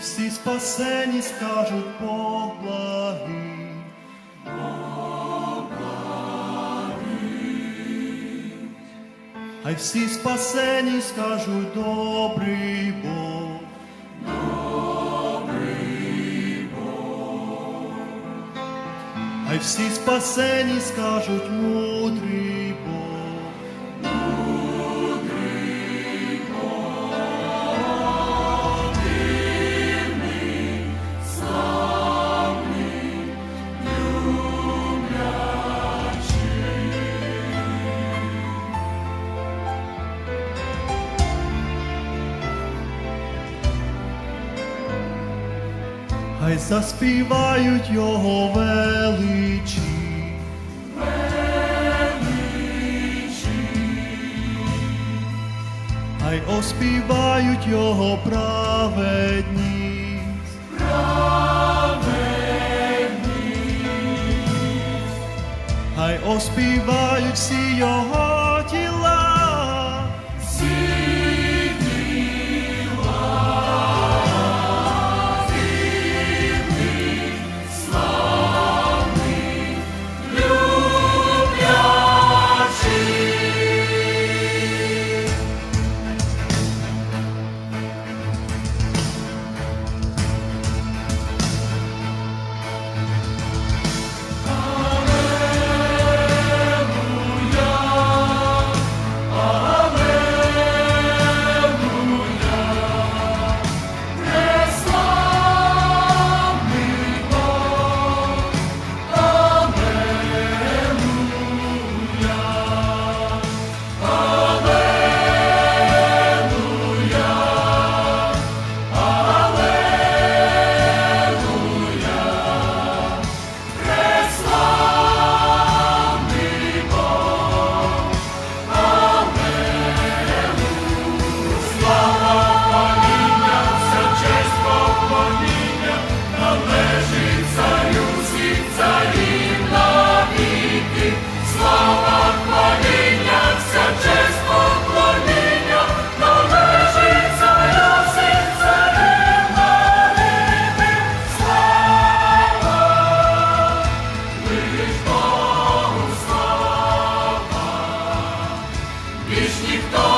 всі спасені скажуть Бог благий. Хай всі спасені скажуть добрий Бог. Хай всі спасені скажуть мудрий Хай заспівають його величі. Хай оспівають його праведність. Хай оспівають всі його Лишь никто